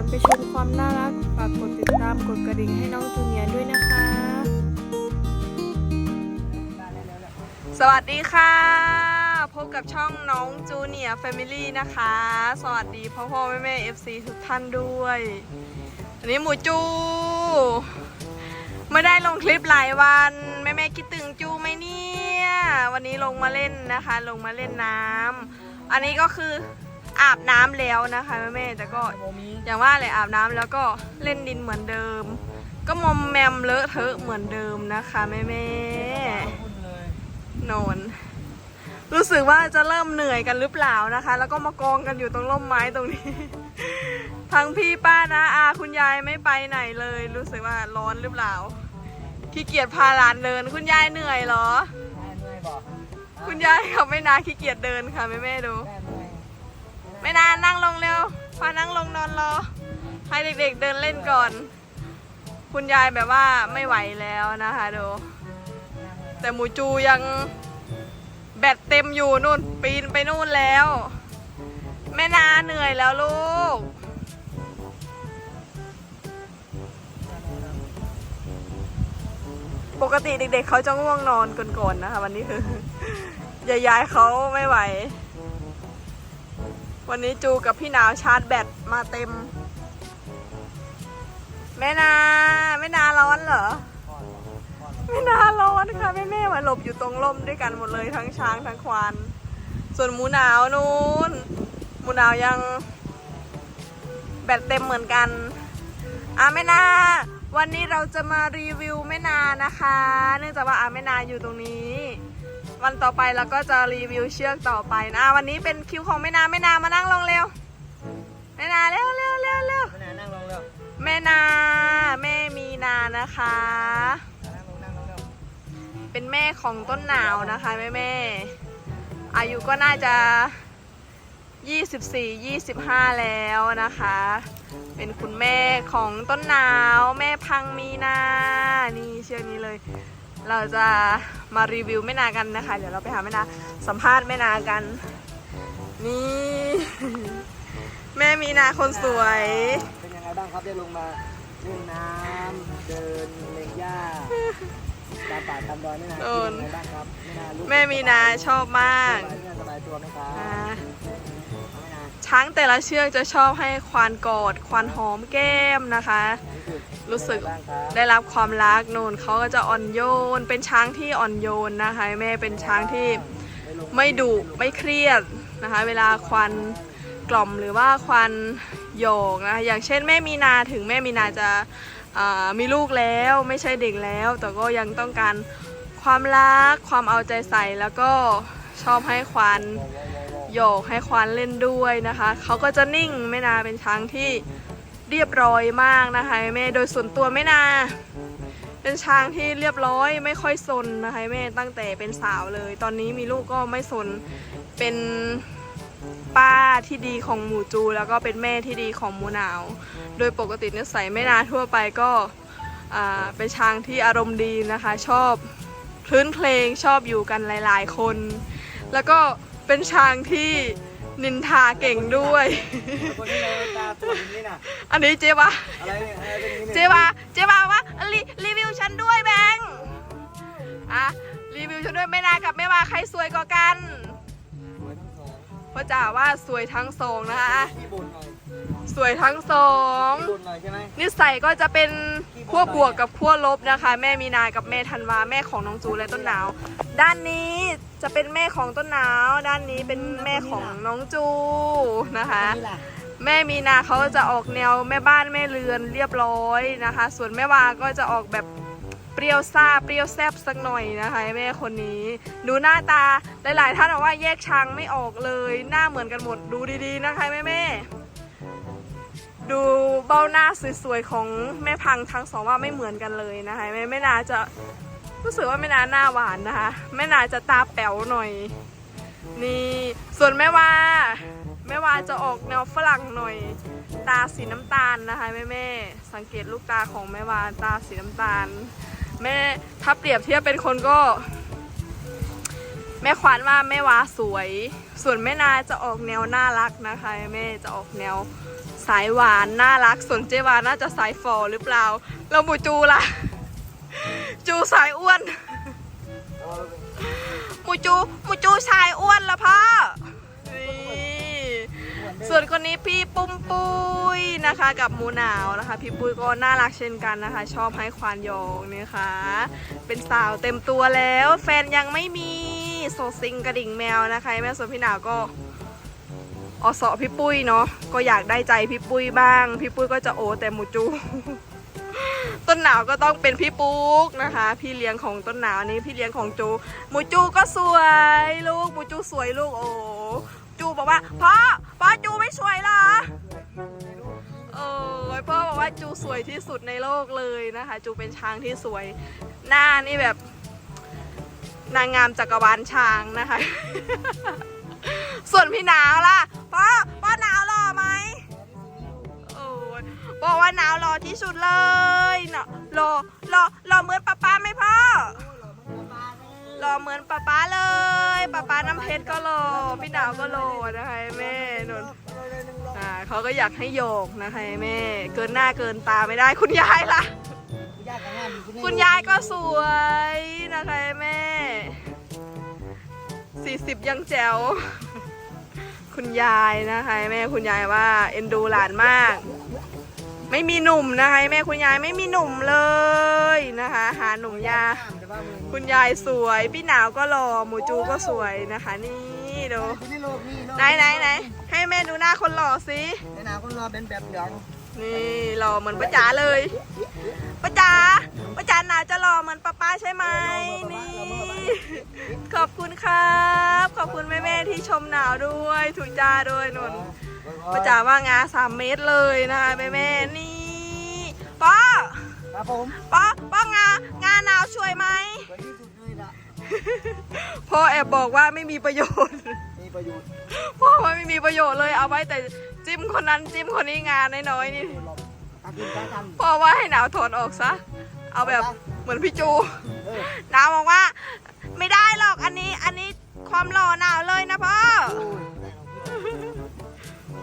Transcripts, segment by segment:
อนไปชมความน่ารักฝากกดติดตามกดกระดิ่งให้น้องจูเนียร์ด้วยนะคะ สวัสดีค่ะ พบกับช่องน้องจูเนียร์แฟมิลี่นะคะ สวัสดีพ่อพ่อแม่แม่เอฟซีทุกท่านด้วยอันนี้หมูจู ไม่ได้ลงคลิปหลายวัน แม่แม่คิดถึงจูไหมเนี่ย วันนี้ลงมาเล่นนะคะ ลงมาเล่นน้ำอันนี้ก็คือ อาบน้ำแล้วนะคะแม่แม่แต่ก็อย่างว่าเลยอาบน้ำแล้วก็เล่นดินเหมือนเดิม ก็มอมแมมเลอะเทอะเหมือนเดิมนะคะแม่แม่นอนรู้สึกว่าจะเริ่มเหนื่อยกันหรือเปล่านะคะ แล้วก็มากองกันอยู่ตรงร่มไม้ตรงนี้ ทั้งพี่ป้านะอาคุณยายไม่ไปไหนเลย รู้สึกว่าร้อนหรือเปล่าขี้เกียจพาหลานเดิน คุณยายเหนื่อยเหรอ คุณยายเขาไม่นาขี้เกียจเดินค่ะแม่แม่ๆดู ไม่นานนั่งลงเร็วพานั่งลงนอนรอ ให้เด็กๆเดินเล่นก่อน คุณยายแบบว่าไม่ไหวแล้วนะคะดู แต่หมูจูยังแบตเต็มอยู่นู่นปีนไปนู่นแล้ว แม่นาเหนื่อยแล้วลูก ปกติเด็กๆเขาจะง่วงนอนก่อนๆนะคะวันนี้คือยายๆเขาไม่ไหว วันนี้จูกับพี่หนาวชาร์จแบตมาเต็ม แม่นาแม่นาร้อนเหรอแม่นาร้อนค่ะแม่แม่มาหลบอยู่ตรงร่มด้วยกันหมดเลยทั้งช้างทั้งควาน ส่วนหมูหนาวนู้นหมูหนาวยังแบตเต็มเหมือนกันอะแม่นาวันนี้เราจะมารีวิวแม่นานะคะ เนื่องจากว่าอาแม่นาอยู่ตรงนี้ วันต่อไปเราก็จะรีวิวเชือกต่อไปนะ วันนี้เป็นคิวของแม่นาแม่นามานั่งลงเร็วแม่นาเร็วเร็วเร็วเร็วไม่นานนั่งลงเร็วแม่นาแม่มีนานะคะ นั่งลงนั่งลงเร็วเป็นแม่ของต้นหนาวนะคะแม่แม่ๆอายุก็น่าจะ 24 25 แล้วนะคะ เป็นคุณแม่ของต้นหนาว แม่พังมีนา นี่เชือกนี้เลย เราจะมารีวิวแม่นากันนะคะ เดี๋ยวเราไปหาแม่นาสัมภาษณ์แม่นากัน นี่ แม่มีนาคนสวย เป็นยังไงบ้างครับได้ลงมาเล่นน้ำเดินเล่นหญ้าตามป่าตามดอยไม่นานโดนเป็นยังไงบ้างครับไม่นานลูกแม่มีนาชอบมากสบายเนี่ยสบายตัวไหมครับอ่าไม่นาน ช้างแต่ละเชือกจะชอบให้ควานกอด ควานหอมแก้มนะคะ รู้สึกได้รับความรักโนนเขาก็จะอ่อนโยน เป็นช้างที่อ่อนโยนนะคะแม่เป็นช้างที่ไม่ดุไม่เครียดนะคะ เวลาควันกล่อมหรือว่าควันโยกนะคะอย่างเช่นแม่มีนาถึงแม่มีนาจะามีลูกแล้วไม่ใช่เด็กแล้ว แต่ก็ยังต้องการความรักความเอาใจใส่แล้วก็ชอบให้ควัน โยกให้ควานเล่นด้วยนะคะ เขาก็จะนิ่งแม่นาเป็นช้างที่เรียบร้อยมากนะคะแม่โดยส่วนตัวแม่นา เป็นช้างที่เรียบร้อยไม่ค่อยซนนะคะแม่ตั้งแต่เป็นสาวเลย ตอนนี้มีลูกก็ไม่ซนเป็นป้าที่ดีของหมูจู แล้วก็เป็นแม่ที่ดีของหมูหนาว โดยปกตินิสัยไม่นาทั่วไปก็เป็นช้างที่อารมณ์ดีนะคะ ชอบคลื้นเพลงชอบอยู่กันหลาย ๆ คน แล้วก็ เป็นช้างที่นินทาเก่งด้วย คนนี้เลยตาตัวยนี่น่ะอันนี้เจ๊วะอะไรเนี่ยอะไรเป็นอย่างนี้เจ๊วะเจ๊วะว่ารีรีวิวฉันด้วยแบงค์อะรีวิวฉันด้วยแม่นากับแม่วาใครสวยกว่ากัน พ่อจ๋าว่าสวยทั้งสองนะคะ ขี้บ่นหน่อยสวยทั้งสอง ขี้บ่นหน่อยใช่ไหมนิสัยก็จะเป็นขั้วบวกกับขั้วลบนะคะ แม่มีนากับแม่ธันวาแม่ของน้องจูและต้นหนาว ด้านนี้จะเป็นแม่ของต้นหนาว ด้านนี้เป็นแม่ของน้องจูนะคะ นี่ล่ะแม่มีนาเขาจะออกแนวแม่บ้านแม่เรือนเรียบร้อยนะคะ ส่วนแม่วาก็จะออกแบบ เปรี้ยวซ่าเปรี้ยวแซบสักหน่อยนะคะแม่คนนี้ ดูหน้าตาหลายๆท่านบอกว่าแยกช้างไม่ออกเลย หน้าเหมือนกันหมดดูดีๆนะคะแม่แม่ๆดูเบ้าหน้าสวยๆของแม่พังทั้งสองว่าไม่เหมือนกันเลยนะคะแม่แม่นาจะรู้สึกว่าแม่นาหน้าหวานนะคะแม่นาจะตาแป๋วหน่อย นี่ส่วนแม่วาแม่วาจะออกแนวฝรั่งหน่อย ตาสีน้ำตาลนะคะแม่แม่ๆสังเกตลูกตาของแม่วาตาสีน้ำตาล แม่ถ้าเปรียบเทียบเป็นคนก็ แม่ขวัญว่าแม่วาสวย ส่วนแม่นาจะออกแนวน่ารักนะคะ แม่จะออกแนวสายหวานน่ารัก ส่วนเจวาน่าจะสายฟอหรือเปล่าแล้วหมูจูล่ะ จูสายอ้วนหมูจูหมูจูชายอ้วนละพ่อ ส่วนคนนี้พี่ปุ้มปุ้ยนะคะ กับหมูหนาวนะคะ พี่ปุ้ยก็น่ารักเช่นกันนะคะ ชอบให้ควานโยงนะคะ เป็นสาวเต็มตัวแล้ว แฟนยังไม่มีโซซิงกระดิ่งแมวนะคะ แม่ส่วนพี่หนาวก็อสอพี่ปุ้ยเนาะก็อยากได้ใจพี่ปุ้ยบ้าง พี่ปุ้ยก็จะโอแต่หมูจูต้นหนาวก็ต้องเป็นพี่ปุ๊กนะคะ พี่เลี้ยงของต้นหนาวนนี้พี่เลี้ยงของจูหมูจูก็สวยลูกหมูจูสวยลูกโอ้ จูบอกว่าพ่อพ่อจูไม่สวยเหรอเออพ่อบอกว่าจูสวยที่สุดในโลกเลยนะคะ จูเป็นช้างที่สวย หน้านี่แบบ นางงามจักรวาลช้างนะคะ ส่วนพี่หนาวล่ะพ่อพ่อหนาวหล่อไหมโอ้ยบอกว่าหนาวรอที่สุดเลยเนาะรอรอรอเหมือนป้าป้าไหมพ่อ รอเหมือนป้าป้าเลยป้าป้าน้ำเพชรก็รอพี่หนาวก็รอนะคะแม่นนอ่าเขาก็อยากให้โยกนะคะแม่ เกินหน้าเกินตาไม่ได้คุณยายล่ะ คุณยายก็สวยนะคะแม่สี่สิบยังแจ๋วคุณยายนะคะแม่คุณยายว่าเอ็นดูหลานมาก ไม่มีหนุ่มนะคะแม่คุณยายไม่มีหนุ่มเลยนะคะ หาหนุ่มยาคุณยายสวย พี่หนาวก็หล่อหมูจูก็สวยนะคะ นี่ดูไหนไหนไหนให้แม่ดูหน้าคนหล่อสิในหนาคนรอเป็นแบบเหลืองนี่หล่อเหมือนป้าจ๋าเลยป้าจ๋าป้าจ๋าหนาวจะหล่อเหมือนป้าป้าใช่ไหมนี่ ขอบคุณครับ ขอบคุณแม่แม่ๆที่ชมหนาวด้วยถูกจ้าด้วยนน ป้าจ๋าว่างาสามเมตรเลยนะคะแม่แม่ๆนี่ป้าครับผมป้าป้างางาหนาวช่วยไหมสวยที่สุดเลยล่ะพ่อแอบบอกว่าไม่มีประโยชน์ มีประโยชน์พ่อว่าไม่มีประโยชน์เลยเอาไว้แต่จิ้มคนนั้นจิ้มคนนี้งานน้อยๆนี่ทำกินการทพ่อว่าให้หนาวถอนออกซะเอาแบบเหมือนพี่จูำเออหนาวบอกว่า ไม่ได้หรอกอันนี้อันนี้ความหล่อหนาวเลยนะพ่อโอ้ย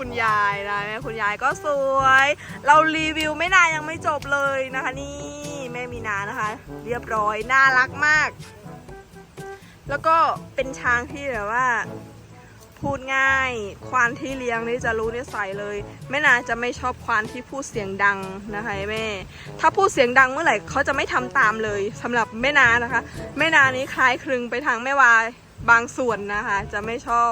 คุณยายนะแม่คุณยายก็สวย เรารีวิวไม่นานยังไม่จบเลยนะคะนี่แม่มีนานะคะ เรียบร้อยน่ารักมาก แล้วก็เป็นช้างที่แบบว่า พูดง่าย ควานที่เลี้ยงนี่จะรู้นิสัยเลยแม่นาจะไม่ชอบควานที่พูดเสียงดังนะคะแม่ ถ้าพูดเสียงดังเมื่อไหร่เขาจะไม่ทำตามเลยสำหรับแม่นานะคะ แม่นานี้คล้ายคลึงไปทางแม่วายบางส่วนนะคะ จะไม่ชอบ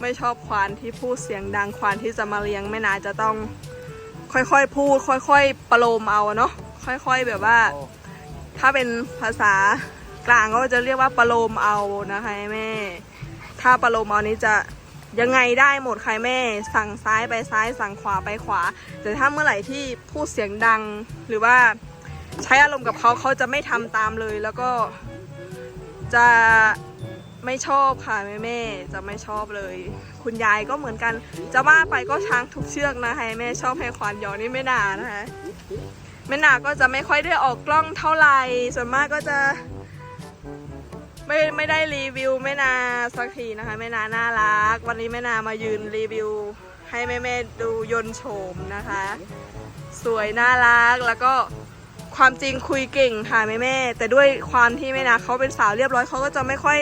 ไม่ชอบควานที่พูดเสียงดังควานที่จะมาเลี้ยงแม่นาจะต้องค่อยๆพูด ค่อย ๆ ประโลมเอาเนาะค่อยๆแบบว่า ถ้าเป็นภาษากลางก็จะเรียกว่าประโลมเอานะคะแม่ ถ้าประโลมเอานี้จะยังไงได้หมดใครแม่ สั่งซ้ายไปซ้ายสั่งขวาไปขวา แต่ถ้าเมื่อไหร่ที่พูดเสียงดังหรือว่าใช้อารมณ์กับเขาเขาจะไม่ทำตามเลย แล้วก็จะ ไม่ชอบค่ะแม่แม่จะไม่ชอบเลย คุณยายก็เหมือนกัน จะว่าไปก็ช้างทุกเชือกนะคะแม่ชอบให้ควานหยอนี่ไม่นานะคะแม่นาก็จะไม่ค่อยได้ออกกล้องเท่าไหร่ส่วนมากก็จะ ไม่ไม่ได้รีวิวแม่นาสักทีนะคะแม่นาน่ารัก วันนี้แม่นามายืนรีวิว ให้แม่แม่ดูยนโฉมนะคะ สวยน่ารักแล้วก็ความจริงคุยเก่งค่ะแม่แม่แต่ด้วยความที่แม่นาเขาเป็นสาวเรียบร้อยเขาก็จะไม่ค่อย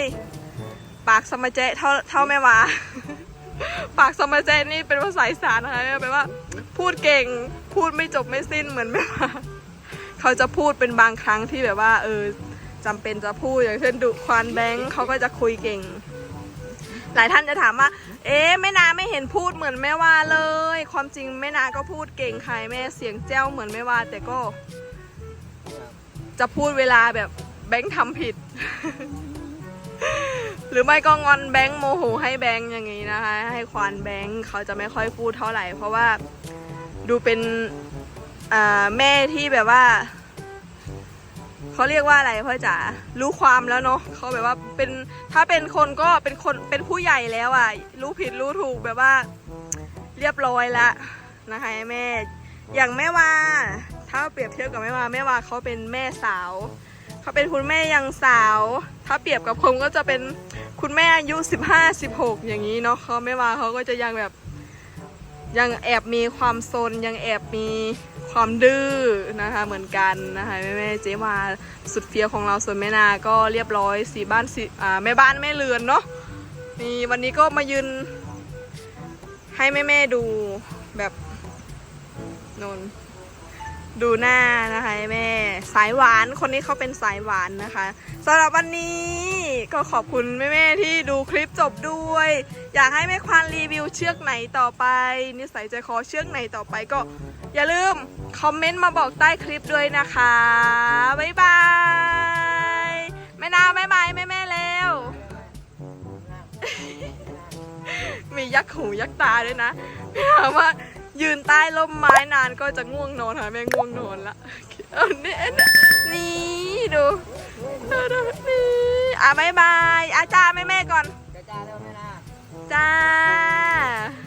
ปากสมเจเท่าเท่าแม่วา ปากสมเจนี่เป็นภาษาอีสานนะคะแปลว่า พูดเก่ง พูดไม่จบไม่สิ้นเหมือนแม่วาเขาจะพูดเป็นบางครั้งที่แบบว่า เออจำเป็นจะพูดอย่างเช่นดุควานแบงค์เขาก็จะคุยเก่ง หลายท่านจะถามว่า เอ๊ะแม่นาไม่เห็นพูดเหมือนแม่วาเลย ความจริงแม่นาก็พูดเก่งใค่ะแม่เสียงแจ้วเหมือนแม่วาแต่ก็ จะพูดเวลาแบบแบงค์ทำผิด รือไม่ก็งอนแบงค์โมโหให้แบงค์อย่างนี้นะคะ ให้ควานแบงค์เขาจะไม่ค่อยพูดเท่าไหร่ เพราะว่าดูเป็นแม่ที่แบบว่าเขาเรียกว่าอะไรพ่อจ๋ารู้ความแล้วเนาะเขาแบบว่าเป็นถ้าเป็นคนก็เป็นคนเป็นผู้ใหญ่แล้วอะ รู้ผิดรู้ถูกแบบว่า เรียบร้อยละนะคะแม่ อย่างแม่วาถ้าเปรียบเทียบกับแม่วาแม่วาเขาเป็นแม่สาว เขาเป็นคุณแม่ยังสาว ถ้าเปรียบกับผมก็จะเป็นคุณแม่อายุสิบห้าสิบหกอย่างนี้เนาะเขาไม่ว่าเขาก็จะยังแบบยังแอบมีความโซนยังแอบมีความดื้อนะคะเหมือนกันนะคะแม่แม่เจ๊วาสุดเฟี้ยวของเราส่วนแม่นาก็เรียบร้อยสีบ้านสีอ่าแม่บ้านแม่เรือนเนาะนี่วันนี้ก็มายืนให้แม่แม่ดูแบบนน ดูหน้านะคะแม่ สายหวานคนนี้เขาเป็นสายหวานนะคะสำหรับวันนี้ก็ขอบคุณแม่แม่ๆที่ดูคลิปจบด้วย อยากให้แม่ควานรีวิวเชือกไหนต่อไป นิสัยใจคอเชือกไหนต่อไปก็ อย่าลืมคอมเมนต์มาบอกใต้คลิปด้วยนะคะบ๊ายบายแม่นาบ๊ายบายแม่แม่ๆแล้ว มียักษ์หูยักษ์ตาด้วยนะถามว่า ยืนใต้ร่มไม้นานก็จะง่วงนอนค่ะแม่ง่วงนอนละเอาเนี่ยนี่ดูนี่อะบายบายอาจ้าแม่แม่ก่อนจ้าจ้าเร็วแม่นะจ้า